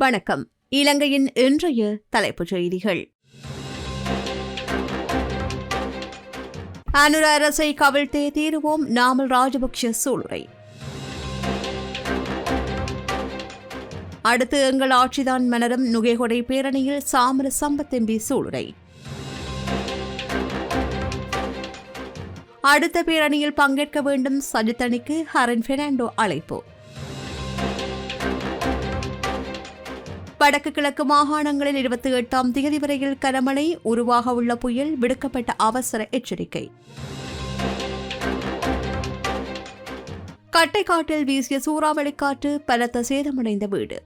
வணக்கம். இலங்கையின் இன்றைய தலைப்புச் செய்திகள். அனுர அரசை கவிழ்த்தே தீருவோம் நாமல் ராஜபக்ஷ சூளுரை. அடுத்து எங்கள் ஆட்சிதான் மலரும் நுகைகொடை பேரணியில் சாமர சம்பத்தெம்பி சூளுரை. அடுத்த பேரணியில் பங்கேற்க வேண்டும் சஜித் அணிக்கு ஹரன் பெர்னாண்டோ அழைப்பு. வடக்கு கிழக்கு மாகாணங்களில் இருபத்தி எட்டாம் தேதி வரையில் கனமழை உருவாக உள்ள புயல் விடுக்கப்பட்ட அவசர எச்சரிக்கை. கட்டைக்காட்டில் வீசிய சூறாவளி காற்று பலத்த சேதமடைந்த வீடு.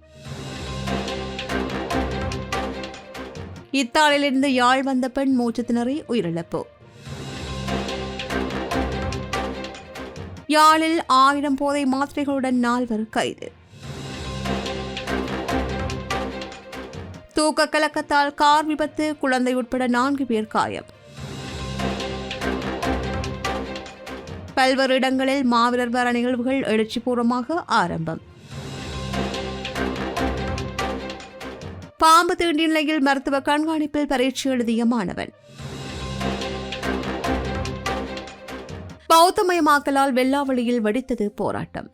இத்தாலியிலிருந்து யாழ் வந்த பெண் மூச்சத்தினரை உயிரிழப்பு. யாழில் ஆயிரம் போதை மாத்திரைகளுடன் நால்வர் கைது. தூக்க கலக்கத்தால் கார் விபத்து குழந்தை உட்பட நான்கு பேர் காயம். பல்வேறு இடங்களில் மாவீரர் வார நிகழ்வுகள் எழுச்சிபூர்வமாக ஆரம்பம். பாம்பு தீண்டிய நிலையில் மருத்துவ கண்காணிப்பில் பரீட்சை எழுதிய மாணவன். பௌத்தமயமாக்கலால் வெள்ளாவளியில் வெடித்தது போராட்டம்.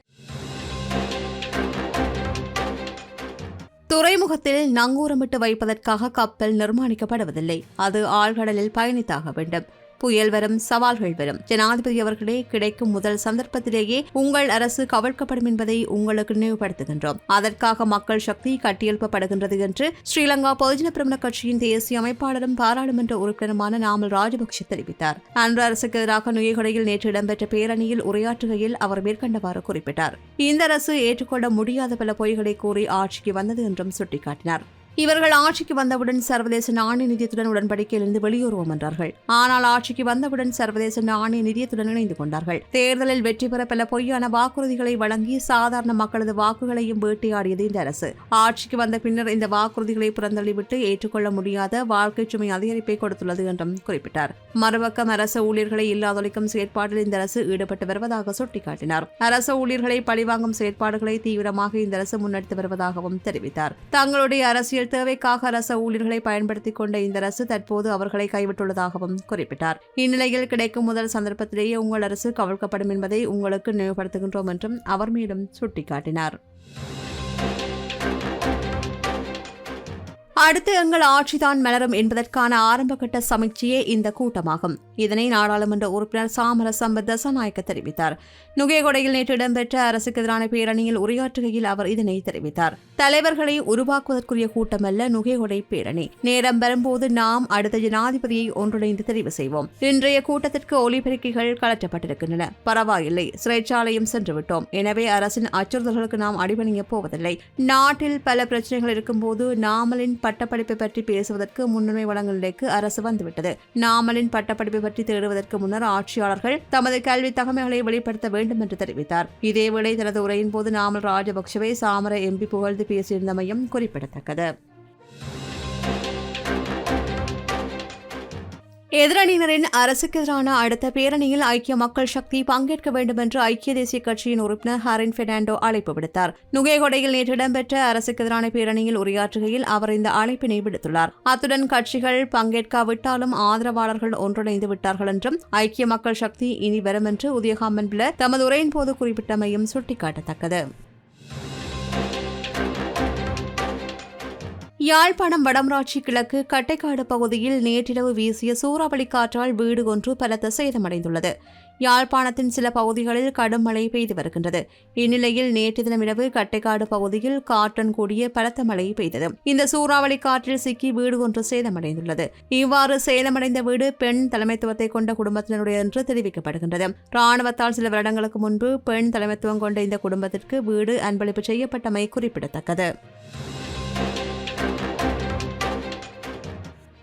துறைமுகத்தில் நங்கூரமிட்டு வைப்பதற்காக கப்பல் நிர்மாணிக்கப்படுவதில்லை. அது ஆழ்கடலில் பயணித்தாக வேண்டும். புயல் வரும் சவால்கள் வரும். ஜனாதிபதி அவர்களே கிடைக்கும் முதல் சந்தர்ப்பத்திலேயே உங்கள் அரசு கவிழ்க்கப்படும் என்பதை உங்களுக்கு நினைவுபடுத்துகின்றோம். அதற்காக மக்கள் சக்தி கட்டியெழுப்பப்படுகின்றது என்று ஸ்ரீலங்கா பொதுஜன பிரமண கட்சியின் தேசிய அமைப்பாளரும் பாராளுமன்ற உறுப்பினருமான நாமல் ராஜபக்ஷ தெரிவித்தார். அன்று அரசுக்கு எதிராக நுயகொடையில் நேற்று இடம்பெற்ற பேரணியில் உரையாற்றுகையில் அவர் மேற்கண்டவாறு குறிப்பிட்டார். இந்த அரசு ஏற்றுக்கொள்ள முடியாத பல பொய்களை கூறி ஆட்சிக்கு வந்தது என்றும் சுட்டிக்காட்டினார். இவர்கள் ஆட்சிக்கு வந்தவுடன் சர்வதேச நாணய நிதியத்துடன் உடன்படிக்கையிலிருந்து வெளியேறுவோம் என்றார்கள். ஆனால் ஆட்சிக்கு வந்தவுடன் சர்வதேச நாணய நிதியத்துடன் இணைந்து கொண்டார்கள். தேர்தலில் வெற்றி பெற பல பொய்யான வாக்குறுதிகளை வழங்கி சாதாரண மக்களது வாக்குகளையும் வேட்டையாடியது இந்த அரசு. ஆட்சிக்கு வந்த பின்னர் இந்த வாக்குறுதிகளை புறந்தள்ளிவிட்டு ஏற்றுக்கொள்ள முடியாத வாழ்க்கை சுமை அதிகரிப்பை கொடுத்துள்ளது என்றும் குறிப்பிட்டார். மறுபக்கம் அரசு ஊழியர்களை இல்லாதொழிக்கும் செயற்பாட்டில் இந்த அரசு ஈடுபட்டு வருவதாக சுட்டிக்காட்டினார். அரசு ஊழியர்களை பழிவாங்கும் செயற்பாடுகளை தீவிரமாக இந்த அரசு முன்னெடுத்து வருவதாகவும் தெரிவித்தார். தங்களுடைய அரசியல் தேவைக்காக ரச ஊழியர்களை பயன்படுத்திக் கொண்ட இந்த அரசு தற்போது அவர்களை கைவிட்டுள்ளதாகவும் குறிப்பிட்டார். இந்நிலையில் கிடைக்கும் முதல் சந்தர்ப்பத்திலேயே உங்கள் அரசு கவிழ்க்கப்படும் என்பதை உங்களுக்கு நினைவுபடுத்துகின்றோம் என்றும் அவர் மேலும் சுட்டிக்காட்டினார். அடுத்து எங்கள் ஆட்சிதான் மலரும் என்பதற்கான ஆரம்பகட்ட சமீட்சையே இந்த கூட்டமாகும். இதனை நாடாளுமன்ற உறுப்பினர் சாமர சம்பத் தசநாயக்க தெரிவித்தார். நுகேகொடையில் நேற்று இடம்பெற்ற அரசுக்கு எதிரான பேரணியில் உரையாற்றுகையில் அவர் இதனை தெரிவித்தார். தலைவர்களை உருவாக்குவதற்குரிய கூட்டமல்ல நுகேகொடை பேரணி. நேரம் வரும்போது நாம் அடுத்த ஜனாதிபதியை ஒன்றிணைந்து தெரிவு செய்வோம். இன்றைய கூட்டத்திற்கு ஒலிபெருக்கிகள் கலற்றப்பட்டிருக்கின்றன பரவாயில்லை சிறைச்சாலையும் சென்றுவிட்டோம். எனவே அரசின் அச்சுறுத்தல்களுக்கு நாம் அடிபணிய போவதில்லை. நாட்டில் பல பிரச்சனைகள் இருக்கும்போது நாமலின் பட்டப்படிப்பை பற்றி பேசுவதற்கு முன்னுரிமை வழங்கும் நிலைக்கு அரசு வந்துவிட்டது. நாமலின் பட்டப்படிப்பை பற்றி தேடுவதற்கு முன்னர் ஆட்சியாளர்கள் தமது கல்வி தகமைகளை வெளிப்படுத்த வேண்டும் என்று தெரிவித்தார். இதேவேளை தனது உரையின் போது நாமல் ராஜபக்சவை சாமர எம்பி புகழ்ந்து பேசியிருந்தமையும் குறிப்பிடத்தக்கது. எதிரணியினரின் அரசுக்கு எதிரான அடுத்த பேரணியில் ஐக்கிய மக்கள் சக்தி பங்கேற்க வேண்டும் என்று ஐக்கிய தேசிய கட்சியின் உறுப்பினர் ஹாரின் பெர்னாண்டோ அழைப்பு விடுத்தார். நுகேகொடையில் நேற்று இடம்பெற்ற அரசுக்கு எதிரான பேரணியில் உரையாற்றுகையில் அவர் இந்த அழைப்பினை விடுத்துள்ளார். அத்துடன் கட்சிகள் பங்கேற்காவிட்டாலும் ஆதரவாளர்கள் ஒன்றிணைந்து விட்டார்கள் என்றும் ஐக்கிய மக்கள் சக்தி இனி வரும் என்று உதயகாமன் பிள தமது உரையின் போது குறிப்பிட்டமையும் சுட்டிக்காட்டத்தக்கது. யாழ்ப்பாணம் வடமராட்சி கிழக்கு கட்டைக்காடு பகுதியில் நேற்றிரவு வீசிய சூறாவளி காற்றால் வீடு ஒன்று பலத்த சேதமடைந்துள்ளது. யாழ்ப்பாணத்தின் சில பகுதிகளில் கடும் மழை பெய்து வருகின்றது. இந்நிலையில் நேற்று தினமிரவு கட்டைக்காடு பகுதியில் காற்றுடன் கூடிய பலத்த மழை பெய்தது. இந்த சூறாவளி காற்றில் சிக்கி வீடு ஒன்று சேதமடைந்துள்ளது. இவ்வாறு சேதமடைந்த வீடு பெண் தலைமைத்துவத்தை கொண்ட குடும்பத்தினருடைய என்று தெரிவிக்கப்படுகின்றது. ராணுவத்தால் சில வருடங்களுக்கு முன்பு பெண் தலைமைத்துவம் கொண்ட இந்த குடும்பத்திற்கு வீடு அன்பளிப்பு செய்யப்பட்டமை குறிப்பிடத்தக்கது.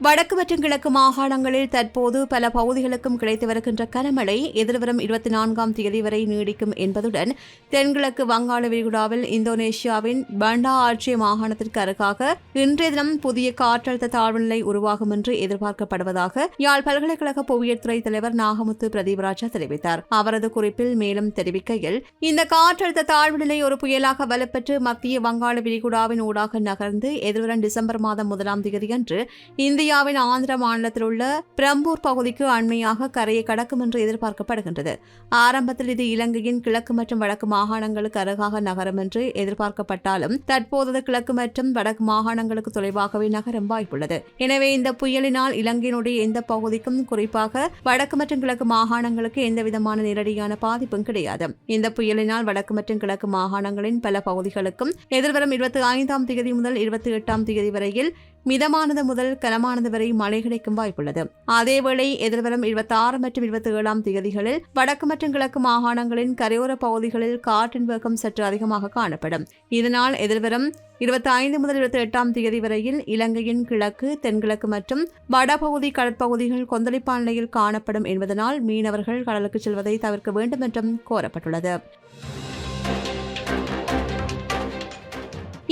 வடக்கு மற்றும் கிழக்கு மாகாணங்களில் தற்போது பல பகுதிகளுக்கும் கிடைத்து வருகின்ற கனமழை எதிர்வரும் இருபத்தி நான்காம் தேதி வரை நீடிக்கும் என்பதுடன் தென்கிழக்கு வங்காள விரிகுடாவில் இந்தோனேஷியாவின் பண்டா ஆட்சிய மாகாணத்திற்கு அருகாக இன்றைய தினம் புதிய காற்றழுத்த தாழ்வு நிலை உருவாகும் என்று எதிர்பார்க்கப்படுவதாக யாழ் பல்கலைக்கழக புவியியல் துறை தலைவர் நாகமுத்து பிரதீபராஜா தெரிவித்தார். அவரது குறிப்பில் மேலும் தெரிவிக்கையில் இந்த காற்றழுத்த தாழ்வு நிலை ஒரு புயலாக வலுப்பெற்று மத்திய வங்காள விரிகுடாவின் ஊடாக நகர்ந்து எதிர்வரும் டிசம்பர் மாதம் முதலாம் தேதியன்று இந்திய இந்தியாவின் ஆந்திர மாநிலத்தில் உள்ள பிரம்பூர் பகுதிக்கு அண்மையாக கரையை கடக்கும் என்று எதிர்பார்க்கப்படுகின்றது. ஆரம்பத்தில் இது இலங்கையின் கிழக்கு மற்றும் வடக்கு மாகாணங்களுக்கு அருகாக நகரம் என்று எதிர்பார்க்கப்பட்டாலும் தற்போது கிழக்கு மற்றும் வடக்கு மாகாணங்களுக்கு தொலைவாகவே நகரம் வாய்ப்புள்ளது. எனவே இந்த புயலினால் இலங்கையினுடைய எந்த பகுதிக்கும் குறிப்பாக வடக்கு மற்றும் கிழக்கு மாகாணங்களுக்கு எந்த விதமான நேரடியான பாதிப்பும் கிடையாது. இந்த புயலினால் வடக்கு மற்றும் கிழக்கு மாகாணங்களின் பல பகுதிகளுக்கும் எதிர்வரும் இருபத்தி ஐந்தாம் தேதி முதல் இருபத்தி எட்டாம் தேதி வரையில் மிதமானது முதல் கனமானது வரை மழை கிடைக்கும் வாய்ப்புள்ளது. அதேவேளை எதிர்வரும் இருபத்தி ஆறு மற்றும் இருபத்தி ஏழாம் தேதிகளில் வடக்கு மற்றும் கிழக்கு மாகாணங்களின் கரையோர பகுதிகளில் காற்றின் வேகம் சற்று அதிகமாக காணப்படும். இதனால் எதிர்வரும் இருபத்தி ஐந்து முதல் இருபத்தி எட்டாம் தேதி வரையில் இலங்கையின் கிழக்கு தென்கிழக்கு மற்றும் வடபகுதி கடற்பகுதிகள் கொந்தளிப்பான நிலையில் காணப்படும் என்பதனால் மீனவர்கள் கடலுக்கு செல்வதை தவிர்க்க வேண்டும் என்றும் கோரப்பட்டுள்ளது.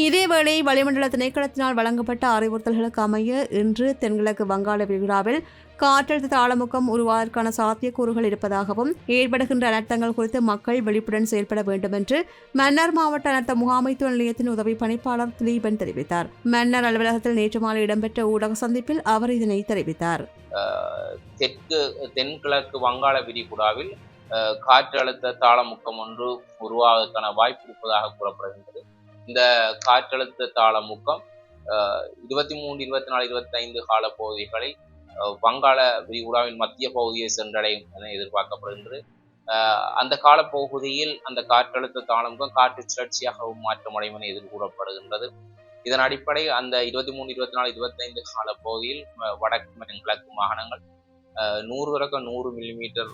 இதேவேளை வளிமண்டல திணைக்களத்தினால் வழங்கப்பட்ட அறிவுறுத்தல்களுக்கு அமைய இன்று தென்கிழக்கு வங்காள விரிகுடாவில் காற்றழுத்த தாளமுக்கம் உருவாவதற்கான சாத்தியக்கூறுகள் இருப்பதாகவும் ஏற்படுகின்ற அனர்த்தங்கள் குறித்து மக்கள் விழிப்புடன் செயல்பட வேண்டும் என்று மன்னர் மாவட்ட அனர்த்த முகாமைத்துவ நிலையத்தின் உதவி பணிப்பாளர் திலீபன் தெரிவித்தார். மன்னர் அலுவலகத்தில் நேற்று மாலை இடம்பெற்ற ஊடக சந்திப்பில் அவர் இதனை தெரிவித்தார். தெற்கு தென்கிழக்கு வங்காள விரிகுடாவில் காற்றழுத்த தாளமுக்கம் ஒன்று உருவாவதற்கான வாய்ப்பு இருப்பதாக கூறப்படுகின்றது. இந்த காற்றழுத்த தாளமுக்கம் இருபத்தி மூன்று இருபத்தி நாலு இருபத்தி ஐந்து கால பகுதிகளில் வங்காள விரிகுடாவின் மத்திய பகுதியை சென்றடையும் என எதிர்பார்க்கப்படுகின்றது. அந்த காலப்பகுதியில் அந்த காற்றழுத்த தாளமுகம் காற்று சுழற்சியாகவும் மாற்றமடையும் என எதிர்கூறப்படுகின்றது. இதன் அடிப்படை அந்த இருபத்தி மூணு இருபத்தி நாலு இருபத்தைந்து கால பகுதியில் வடக்கு மற்றும் கிழக்கு மாகாணங்கள் நூறு வரைக்கும் நூறு மில்லிமீட்டர்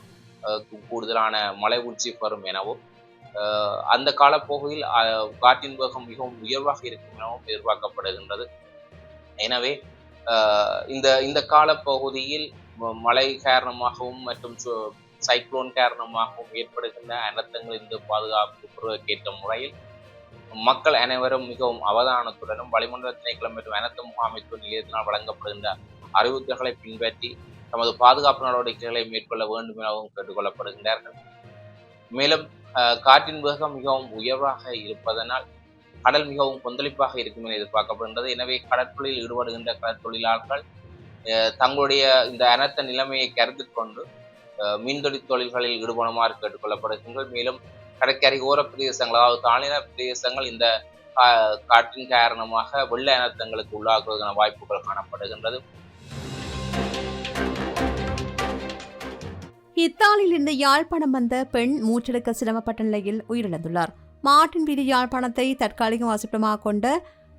கூடுதலான மழை உச்சி பெறும் எனவும் அந்த காலப்பகுதியில் காற்றின் வேகம் மிகவும் உயர்வாக இருக்கும் எனவும் எதிர்பார்க்கப்படுகின்றது. எனவே இந்த இந்த காலப்பகுதியில் மழை காரணமாகவும் மற்றும் சைக்ளோன் காரணமாகவும் ஏற்படுகின்ற அனர்த்தங்களின் இந்த பாதுகாப்பு கேட்ட முறையில் மக்கள் அனைவரும் மிகவும் அவதானத்துடனும் வளிமண்டல திணைக்களம் மற்றும் அனர்த்த முகாமைத்துவ நிலையத்தினால் வழங்கப்படுகின்ற அறிவுறுத்தல்களை பின்பற்றி தமது பாதுகாப்பு நடவடிக்கைகளை மேற்கொள்ள வேண்டும் எனவும் கேட்டுக்கொள்ளப்படுகின்றார்கள். மேலும் காற்றின் வேகம் மிகவும் உயர்வாக இருப்பதனால் கடல் மிகவும் கொந்தளிப்பாக இருக்கும் என எதிர்பார்க்கப்படுகின்றது. எனவே கடற்கொழில் ஈடுபடுகின்ற கடற்தொழிலாளர்கள் தங்களுடைய இந்த அனர்த்த நிலைமையை கருத்தில் கொண்டு மீன்தொழில் தொழில்களில் ஈடுபடுமாறு கேட்டுக்கொள்ளப்படுகின்றனர் மேலும் கடற்கரை ஓர பிரதேசங்கள் அதாவது தாழ்நில பிரதேசங்கள் இந்த காற்றின் காரணமாக வெள்ள அனர்த்தங்களுக்கு உள்ளாகுவதற்கான வாய்ப்புகள் காணப்படுகின்றது. இத்தாலியில் இருந்து யாழ்ப்பாணம் வந்த பெண் மூச்செடுக்க சிரமப்பட்ட நிலையில் உயிரிழந்துள்ளார். மாட்டின் வீதி யாழ்ப்பாணத்தை தற்காலிக வாசிப்பிடமாக கொண்ட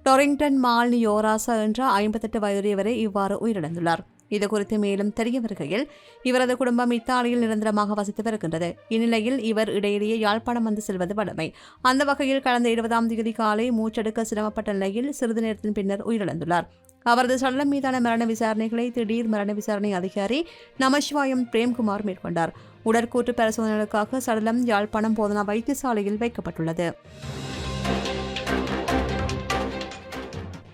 டொரிங்டன் மால்னி யோராசா என்ற ஐம்பத்தெட்டு வயதுடையவரை இவ்வாறு உயிரிழந்துள்ளார். இது குறித்து மேலும் தெரிய வருகையில் இவரது குடும்பம் இத்தாலியில் நிரந்தரமாக வசித்து வருகின்றது. இந்நிலையில் இவர் இடையிலேயே யாழ்ப்பாணம் வந்து செல்வது வழமை. அந்த வகையில் கடந்த இருபதாம் தேதி காலை மூச்செடுக்க சிரமப்பட்ட நிலையில் சிறிது நேரத்தின் பின்னர் உயிரிழந்துள்ளார். அவரது சடலம் மீதான மரண விசாரணைகளை திடீர் மரண விசாரணை அதிகாரி நமசிவாயம் பிரேம்குமார் மேற்கொண்டார். உடற்கூற்று பரிசோதனைகளுக்காக சடலம் யாழ்ப்பாணம் போதனா வைத்தியசாலையில் வைக்கப்பட்டுள்ளது.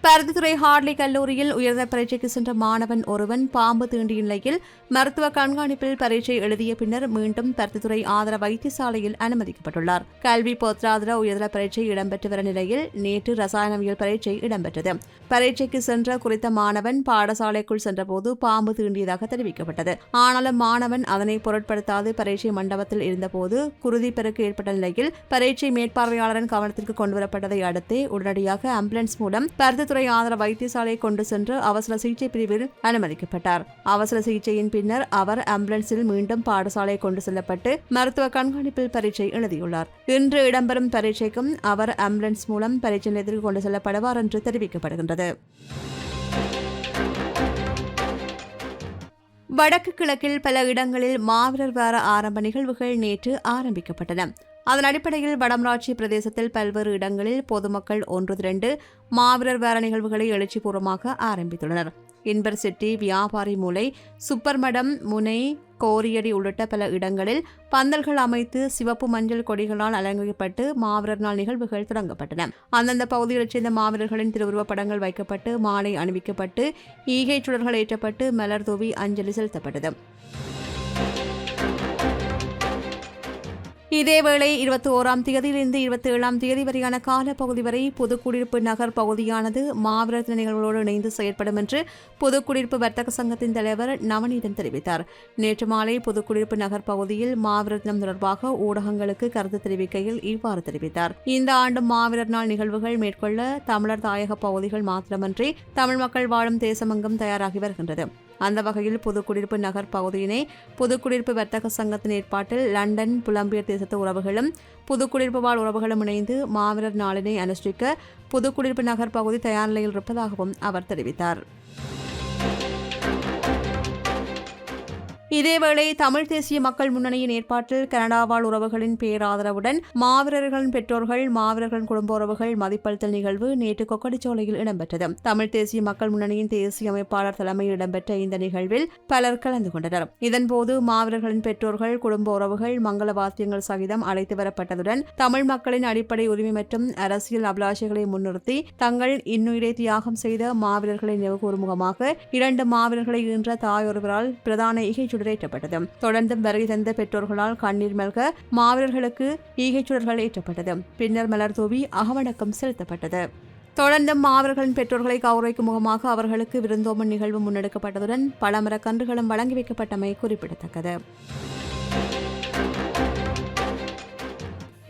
பருத்தித்துறை ஹார்லி கல்லூரியில் உயர்ந்த பரீட்சைக்கு சென்ற மாணவன் ஒருவன் பாம்பு தீண்டிய நிலையில் மருத்துவ கண்காணிப்பில் பரீட்சை எழுதிய பின்னர் மீண்டும் பருத்தித்துறை ஆதர வைத்தியசாலையில் அனுமதிக்கப்பட்டுள்ளார். கல்வி பொத்ராதர உயர்தர பரீட்சை இடம்பெற்று வர நிலையில் நேற்று ரசாயனவியல் பரீட்சை இடம்பெற்றது. பரீட்சைக்கு சென்ற குறித்த மாணவன் பாடசாலைக்குள் சென்றபோது பாம்பு தீண்டியதாக தெரிவிக்கப்பட்டது. ஆனாலும் மாணவன் அதனை பொருட்படுத்தாது பரீட்சை மண்டபத்தில் இருந்தபோது குருதி பெருக்கு ஏற்பட்ட நிலையில் பரீட்சை மேற்பார்வையாளரின் கவனத்திற்கு கொண்டுவரப்பட்டதை அடுத்து உடனடியாக ஆம்புலன்ஸ் மூலம் பருத்தித்துறை துறை ஆதர வைத்தியசாலையை கொண்டு சென்று அவசர சிகிச்சை பிரிவில் அனுமதிக்கப்பட்டார். அவசர சிகிச்சையின் பின்னர் அவர் ஆம்புலன்ஸில் மீண்டும் பாடசாலையை கொண்டு செல்லப்பட்டு மருத்துவ கண்காணிப்பில் பரீட்சை எழுதியுள்ளார். இன்று இடம்பெறும் பரீட்சைக்கும் அவர் ஆம்புலன்ஸ் மூலம் பரீட்சை நிலையத்திற்கு கொண்டு செல்லப்படுவார் என்று தெரிவிக்கப்படுகின்றது. வடக்கு கிழக்கில் பல இடங்களில் மாவீரர் வார ஆரம்ப நிகழ்வுகள் நேற்று ஆரம்பிக்கப்பட்டன. அதன் அடிப்படையில் வடமராட்சி பிரதேசத்தில் பல்வேறு இடங்களில் பொதுமக்கள் ஒன்று திரண்டு மாவீரர் வேற நிகழ்வுகளை எழுச்சிபூர்வமாக ஆரம்பித்துள்ளனர். இன்பர்சிட்டி வியாபாரி மூலை சுப்பர்மடம் முனை கோரியடி உள்ளிட்ட பல இடங்களில் பந்தல்கள் அமைத்து சிவப்பு மஞ்சள் கொடிகளால் அலங்கரிக்கப்பட்டு மாவீரர் நாள் நிகழ்வுகள் தொடங்கப்பட்டன. அந்தந்த பகுதிகளைச் சேர்ந்த மாவீரர்களின் திருவுருவப்படங்கள் வைக்கப்பட்டு மாலை அணிவிக்கப்பட்டு ஈகை சுடர்கள் ஏற்றப்பட்டு மலர் தூவி அஞ்சலி செலுத்தப்பட்டது. இதேவேளை இருபத்தி ஓராம் தேதியிலிருந்து இருபத்தி ஏழாம் தேதி வரையான காலப்பகுதி வரை பொதுக்குடியிருப்பு நகர் பகுதியானது மாவீரத்தின நிகழ்வுகளோடு இணைந்து செயற்படும் என்று பொதுக்குடியிருப்பு வர்த்தக சங்கத்தின் தலைவர் நவநீதன் தெரிவித்தார். நேற்று மாலை பொதுக்குடியிருப்பு நகர் பகுதியில் மாவீரத்தினம் தொடர்பாக ஊடகங்களுக்கு கருத்து தெரிவிக்கையில் இவ்வாறு தெரிவித்தார். இந்த ஆண்டு மாவீரர் நாள் நிகழ்வுகள் மேற்கொள்ள தமிழர் தாயக பகுதிகள் மாத்திரமன்றி தமிழ் மக்கள் வாழும் தேசமங்கம் தயாராகி வருகின்றது. அந்த வகையில் புதுக்குடியிருப்பு நகர் பகுதியினை புதுக்குடியிருப்பு வர்த்தக சங்கத்தின் ஏற்பாட்டில் லண்டன் புலம்பியர் தேசத்து உறவுகளும் புதுக்குடியிருப்பு வாழ் உறவுகளும் இணைந்து மாவீரர் நாளினை அனுஷ்டிக்க புதுக்குடியிருப்பு நகர் பகுதி தயார் நிலையில் இருப்பதாகவும் அவர் தெரிவித்தார். இதேவேளை தமிழ் தேசிய மக்கள் முன்னணியின் ஏற்பாட்டில் கனடா வாழ் உறவுகளின் பேராதரவுடன் மாவீரர்களின் பெற்றோர்கள் மாவீரர்களின் குடும்ப உறவுகள் மதிப்பளித்தல் நிகழ்வு நேற்று கொக்கடிச்சோலையில் இடம்பெற்றது. தமிழ் தேசிய மக்கள் முன்னணியின் தேசிய அமைப்பாளர் தலைமையில் இடம்பெற்ற இந்த நிகழ்வில் பலர் கலந்து கொண்டனர். இதன்போது மாவீரர்களின் பெற்றோர்கள் குடும்ப உறவுகள் மங்கள வாத்தியங்கள் சகிதம் அழைத்து வரப்பட்டதுடன் தமிழ் மக்களின் அடிப்படை உரிமை மற்றும் அரசியல் அபிலாஷைகளை முன்னிறுத்தி தங்கள் இன்னுயிரை தியாகம் செய்த மாவீரர்களை நினைவுகூரும் முகமாக இரண்டு மாவீரர்களை ஈன்ற தாயொருவரால் பிரதான இகைச்சுடன் நிறைவேற்றப்பட்டது. தொடர்ந்தும் வருகை தந்த பெற்றோர்களால் கண்ணீர் மல்க மாவீரர்களுக்கு ஈகைச்சுடர்கள் ஏற்றப்பட்டது. பின்னர் மலர் தூவி அகவணக்கம் செலுத்தப்பட்டது. தொடர்ந்தும் மாவீரர்களின் பெற்றோர்களை கௌரவிக்கும் முகமாக அவர்களுக்கு விருந்தோமன் நிகழ்வு முன்னெடுக்கப்பட்டதுடன் பல கன்றுகளும் வழங்கி வைக்கப்பட்டமை குறிப்பிடத்தக்கது.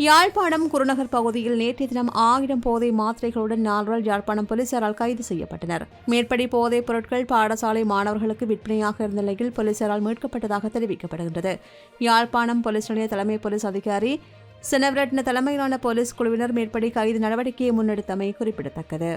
யாழ்ப்பாணம் குருநகர் பகுதியில் நேற்றைய தினம் ஆயிரம் போதை மாத்திரைகளுடன் நால்வர் யாழ்ப்பாணம் போலீசாரால் கைது செய்யப்பட்டனர். மேற்படி போதைப் பொருட்கள் பாடசாலை மாணவர்களுக்கு விற்பனையாக இருந்த நிலையில் போலீசாரால் மீட்கப்பட்டதாக தெரிவிக்கப்படுகின்றது. யாழ்ப்பாணம் போலீஸ் நிலைய தலைமை போலீஸ் அதிகாரி சினவரட்ன தலைமையிலான போலீஸ் குழுவினர் மேற்படி கைது நடவடிக்கையை முன்னெடுத்தமை குறிப்பிடத்தக்கது.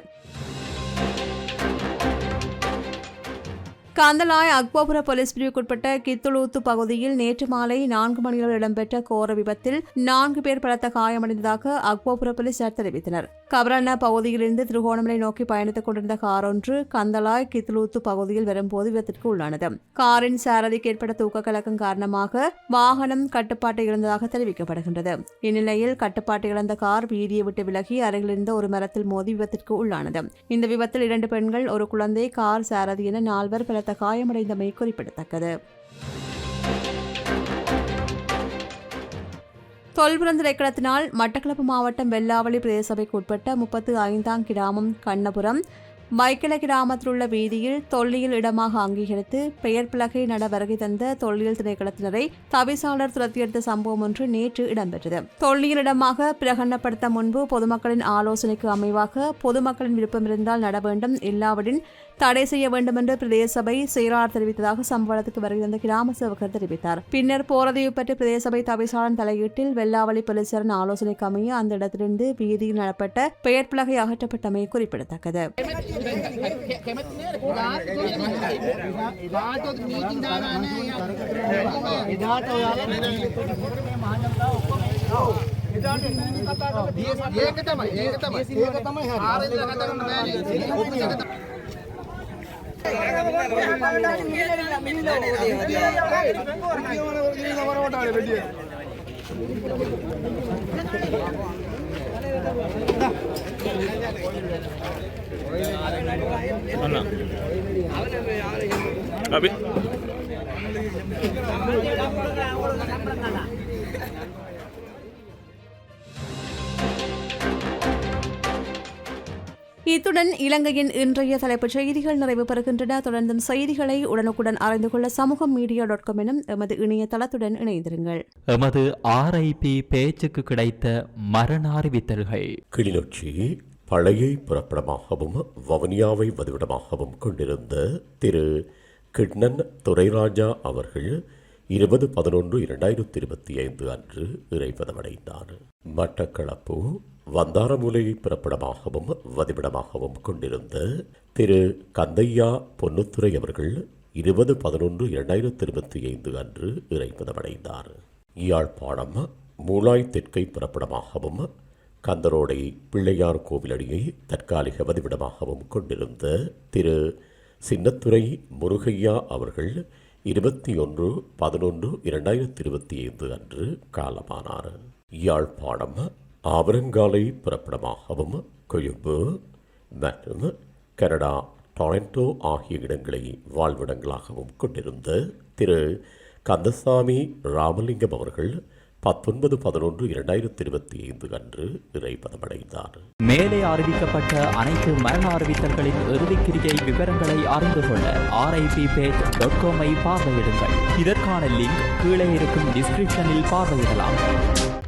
கந்தலாய் அக்போபுர போலீஸ் பிரிவுக்குட்பட்ட கித்துளூத்து பகுதியில் நேற்று மாலை நான்கு மணிகள் இடம்பெற்ற கோர விபத்தில் நான்கு பேர் பலத்த காயமடைந்ததாக அக்போபுர போலீசார் தெரிவித்தனர். கபரான பகுதியிலிருந்து திருகோணமலை நோக்கி பயணித்துக் கொண்டிருந்த கார் ஒன்று கந்தலாய் கித்துலூத்து பகுதியில் வரும்போது விபத்திற்கு உள்ளானது. காரின் சாரதிக்கு ஏற்பட்ட தூக்க கலக்கம் காரணமாக வாகனம் கட்டுப்பாட்டை இழந்ததாக தெரிவிக்கப்படுகின்றது. இந்நிலையில் கட்டுப்பாட்டை இழந்த கார் வீதியை விட்டு விலகி அருகில் இருந்த ஒரு மரத்தில் மோதி விபத்திற்கு உள்ளானது. இந்த விபத்தில் இரண்டு பெண்கள் ஒரு குழந்தை கார் சாரதி என நால்வர் பலத்த காயமடைந்தமை குறிப்பிடத்தக்கது. தொல்புரந்த திரைக்களத்தினால் மட்டக்களப்பு மாவட்டம் வெள்ளாவளி பிரதேச சபைக்கு உட்பட்ட முப்பத்து ஐந்தாம் கிராமம் கண்ணபுரம். மைக்கிள கிராமத்தில் உள்ள வீதியில் தொல்லியல் இடமாக அங்கீகரித்து பெயர் பலகை நட வருகை தந்த தொல்லியல் திணைக்களத்தினரை தவிசாளர் துரத்தியெடுத்த சம்பவம் ஒன்று நேற்று இடம்பெற்றது. தொல்லியல் இடமாக பிரகடனப்படுத்த முன்பு பொதுமக்களின் ஆலோசனைக்கு அமைவாக பொதுமக்களின் விருப்பம் இருந்தால் நட வேண்டும் இல்லாவிடின் தடை செய்ய வேண்டும் என்று பிரதேச சபை செயலாளர் தெரிவித்ததாக சம்பவத்துக்கு வருகை தந்த கிராம சேவகர் தெரிவித்தார். பின்னர் போரதையை பற்றி பிரதேச சபை தவிசாளன் தலையீட்டில் வெள்ளாவளி போலீசாரின் ஆலோசனைக்கு அமைய அந்த இடத்திலிருந்து வீதியில் நடப்பட்ட பெயர் பலகை அகற்றப்பட்டமை குறிப்பிடத்தக்கது. ఏకతమ ఏకతమ ఏకతమ ఆవేదన కథ ఉండాలి ఒకటి ಹೋರಾಟ அண்ணா இத்துடன் இலங்கையின் இன்றைய தலைப்புச் செய்திகள் நிறைவு பெறுகின்றன. தொடர்ந்தும் செய்திகளை உடனுக்குடன் அறிந்து கொள்ள சமூகம் மீடியா டாட் காம் எனும் எமது இணையதளத்துடன் இணைந்திருங்கள். எமது ஆர்ஐபி பேச்சுக்கு கிடைத்த மரண அறிவித்தல்கள். கிளிநொச்சி பழைய புறப்படமாகவும் வவுனியாவை வதிவிடமாகவும் கொண்டிருந்த திரு. கிட்னன் துரைராஜா அவர்கள் இருபது பதினொன்று இரண்டாயிரத்தி இருபத்தி ஐந்து அன்று இறைப்பதமடைந்தார் மட்டக்களப்பு வந்தாரமூலையை பிறப்பிடமாகவும் வதிவிடமாகவும் கொண்டிருந்த திரு கந்தையா பொன்னுத்துறை அவர்கள் இருபது பதினொன்று இரண்டாயிரத்தி இருபத்தி ஐந்து அன்று இறைப்பதமடைந்தார். யாழ்ப்பாணம் மூலாய் தெற்கை பிறப்பிடமாகவும் கந்தரோடை பிள்ளையார் கோவிலடியை தற்காலிக வதிவிடமாகவும் கொண்டிருந்த திரு சின்னத்துறை முருகையா அவர்கள் இருபத்தி ஒன்று பதினொன்று இரண்டாயிரத்தி இருபத்தி ஐந்து அன்று காலமானார். யாழ்ப்பாணம் ஆவரங்காலை புறப்படமாகவும் கொழும்பு மற்றும் கனடா டொரண்டோ ஆகிய இடங்களை வாழ்விடங்களாகவும் கொண்டிருந்த திரு. கந்தசாமி ராமலிங்கம் அவர்கள் பத்தொன்பது பதினொன்று இரண்டாயிரத்தி இருபத்தி ஐந்து அன்று இறைப்பதமடைந்தார் மேலே அறிவிக்கப்பட்ட அனைத்து மரண அறிவித்தல்களின் இறுதிக்கிரிகை விவரங்களை அறிந்து கொள்ள ஆர்ஐபி பேஜ் டாட் காமை பார்வையிடுங்கள். இதற்கான லிங்க் கீழே இருக்கும் டிஸ்கிரிப்ஷனில் பார்வையிடலாம்.